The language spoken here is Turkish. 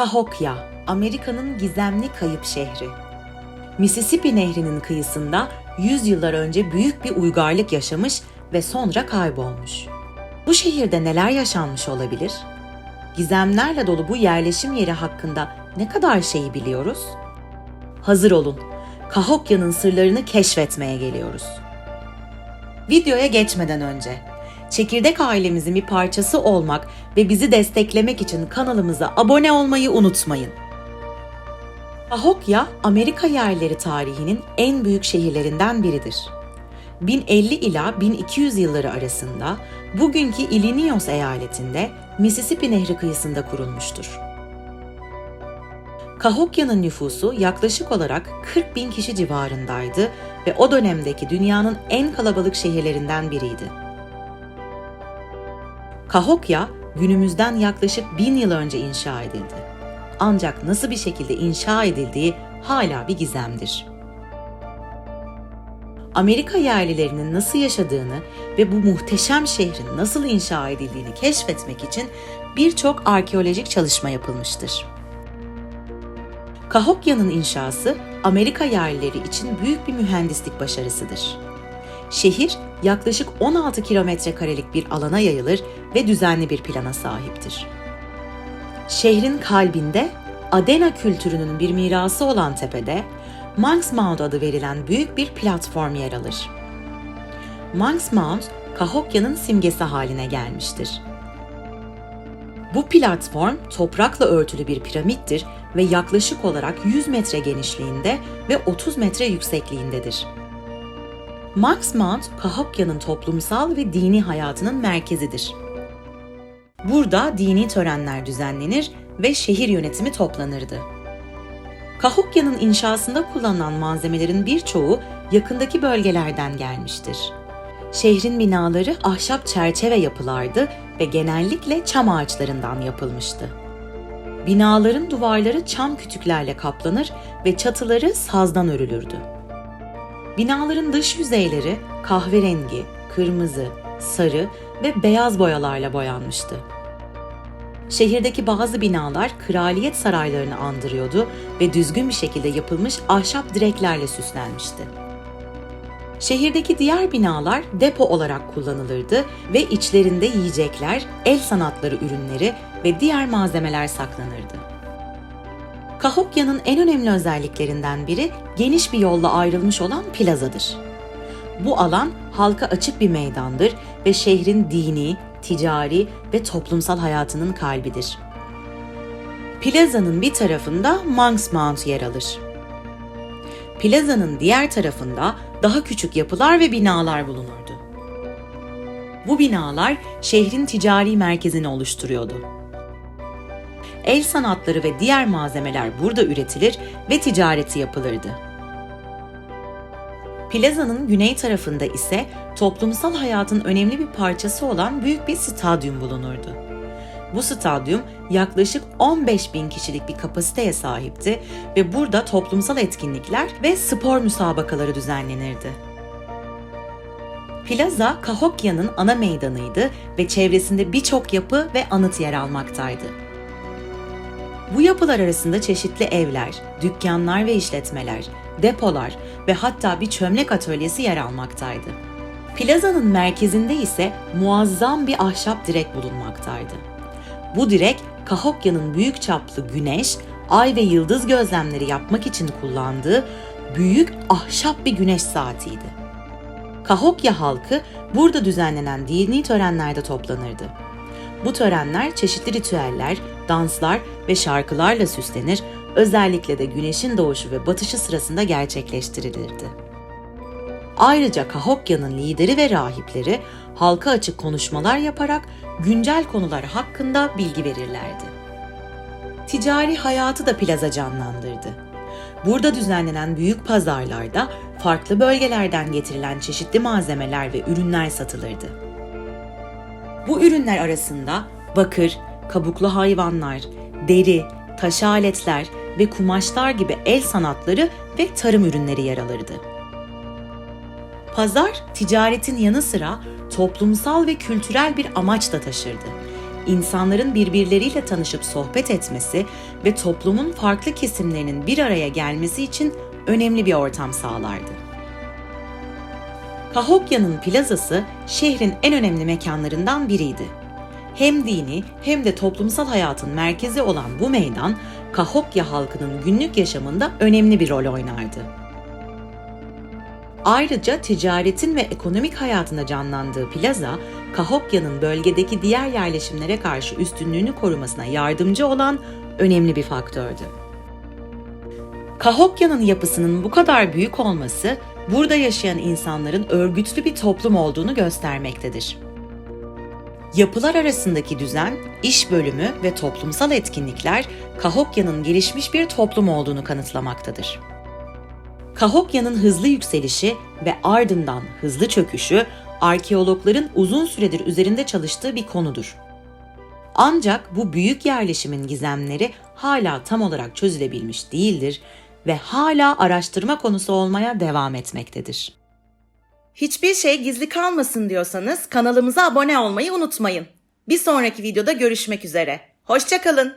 Cahokia, Amerika'nın gizemli kayıp şehri. Mississippi Nehri'nin kıyısında 100 yıllar önce büyük bir uygarlık yaşamış ve sonra kaybolmuş. Bu şehirde neler yaşanmış olabilir? Gizemlerle dolu bu yerleşim yeri hakkında ne kadar şeyi biliyoruz? Hazır olun. Cahokia'nın sırlarını keşfetmeye geliyoruz. Videoya geçmeden önce Çekirdek ailemizin bir parçası olmak ve bizi desteklemek için kanalımıza abone olmayı unutmayın. Cahokia, Amerika yerleri tarihinin en büyük şehirlerinden biridir. 1050 ila 1200 yılları arasında bugünkü Illinois eyaletinde Mississippi Nehri kıyısında kurulmuştur. Cahokia'nın nüfusu yaklaşık olarak 40 bin kişi civarındaydı ve o dönemdeki dünyanın en kalabalık şehirlerinden biriydi. Cahokia günümüzden yaklaşık bin yıl önce inşa edildi. Ancak nasıl bir şekilde inşa edildiği hala bir gizemdir. Amerika yerlilerinin nasıl yaşadığını ve bu muhteşem şehrin nasıl inşa edildiğini keşfetmek için birçok arkeolojik çalışma yapılmıştır. Cahokia'nın inşası Amerika yerlileri için büyük bir mühendislik başarısıdır. Şehir yaklaşık 16 kilometre karelik bir alana yayılır ve düzenli bir plana sahiptir. Şehrin kalbinde Adena kültürünün bir mirası olan tepede Monks Mound adı verilen büyük bir platform yer alır. Monks Mound, Cahokia'nın simgesi haline gelmiştir. Bu platform toprakla örtülü bir piramittir ve yaklaşık olarak 100 metre genişliğinde ve 30 metre yüksekliğindedir. Max Mount, Cahokia'nın toplumsal ve dini hayatının merkezidir. Burada dini törenler düzenlenir ve şehir yönetimi toplanırdı. Cahokia'nın inşasında kullanılan malzemelerin birçoğu yakındaki bölgelerden gelmiştir. Şehrin binaları ahşap çerçeve yapılardı ve genellikle çam ağaçlarından yapılmıştı. Binaların duvarları çam kütüklerle kaplanır ve çatıları sazdan örülürdü. Binaların dış yüzeyleri kahverengi, kırmızı, sarı ve beyaz boyalarla boyanmıştı. Şehirdeki bazı binalar kraliyet saraylarını andırıyordu ve düzgün bir şekilde yapılmış ahşap direklerle süslenmişti. Şehirdeki diğer binalar depo olarak kullanılırdı ve içlerinde yiyecekler, el sanatları ürünleri ve diğer malzemeler saklanırdı. Cahokia'nın en önemli özelliklerinden biri geniş bir yolla ayrılmış olan plazadır. Bu alan halka açık bir meydandır ve şehrin dini, ticari ve toplumsal hayatının kalbidir. Plazanın bir tarafında Monks Mount yer alır. Plazanın diğer tarafında daha küçük yapılar ve binalar bulunurdu. Bu binalar şehrin ticari merkezini oluşturuyordu. El sanatları ve diğer malzemeler burada üretilir ve ticareti yapılırdı. Plazanın güney tarafında ise toplumsal hayatın önemli bir parçası olan büyük bir stadyum bulunurdu. Bu stadyum yaklaşık 15 bin kişilik bir kapasiteye sahipti ve burada toplumsal etkinlikler ve spor müsabakaları düzenlenirdi. Plaza, Cahokia'nın ana meydanıydı ve çevresinde birçok yapı ve anıt yer almaktaydı. Bu yapılar arasında çeşitli evler, dükkanlar ve işletmeler, depolar ve hatta bir çömlek atölyesi yer almaktaydı. Plazanın merkezinde ise muazzam bir ahşap direk bulunmaktaydı. Bu direk Cahokia'nın büyük çaplı güneş, ay ve yıldız gözlemleri yapmak için kullandığı büyük ahşap bir güneş saatiydi. Cahokia halkı burada düzenlenen dini törenlerde toplanırdı. Bu törenler çeşitli ritüeller, danslar ve şarkılarla süslenir, özellikle de güneşin doğuşu ve batışı sırasında gerçekleştirilirdi. Ayrıca Cahokia'nın lideri ve rahipleri halka açık konuşmalar yaparak güncel konular hakkında bilgi verirlerdi. Ticari hayatı da plaza canlandırdı. Burada düzenlenen büyük pazarlarda farklı bölgelerden getirilen çeşitli malzemeler ve ürünler satılırdı. Bu ürünler arasında bakır, kabuklu hayvanlar, deri, taş aletler ve kumaşlar gibi el sanatları ve tarım ürünleri yer alırdı. Pazar, ticaretin yanı sıra toplumsal ve kültürel bir amaç da taşırdı. insanların birbirleriyle tanışıp sohbet etmesi ve toplumun farklı kesimlerinin bir araya gelmesi için önemli bir ortam sağlardı. Cahokia'nın plazası şehrin en önemli mekanlarından biriydi. Hem dini hem de toplumsal hayatın merkezi olan bu meydan, Cahokia halkının günlük yaşamında önemli bir rol oynardı. Ayrıca ticaretin ve ekonomik hayatında canlandığı plaza, Cahokia'nın bölgedeki diğer yerleşimlere karşı üstünlüğünü korumasına yardımcı olan önemli bir faktördü. Cahokia'nın yapısının bu kadar büyük olması, burada yaşayan insanların örgütlü bir toplum olduğunu göstermektedir. Yapılar arasındaki düzen, iş bölümü ve toplumsal etkinlikler Cahokia'nın gelişmiş bir toplum olduğunu kanıtlamaktadır. Cahokia'nın hızlı yükselişi ve ardından hızlı çöküşü arkeologların uzun süredir üzerinde çalıştığı bir konudur. Ancak bu büyük yerleşimin gizemleri hala tam olarak çözülebilmiş değildir ve hala araştırma konusu olmaya devam etmektedir. Hiçbir şey gizli kalmasın diyorsanız kanalımıza abone olmayı unutmayın. Bir sonraki videoda görüşmek üzere. Hoşçakalın.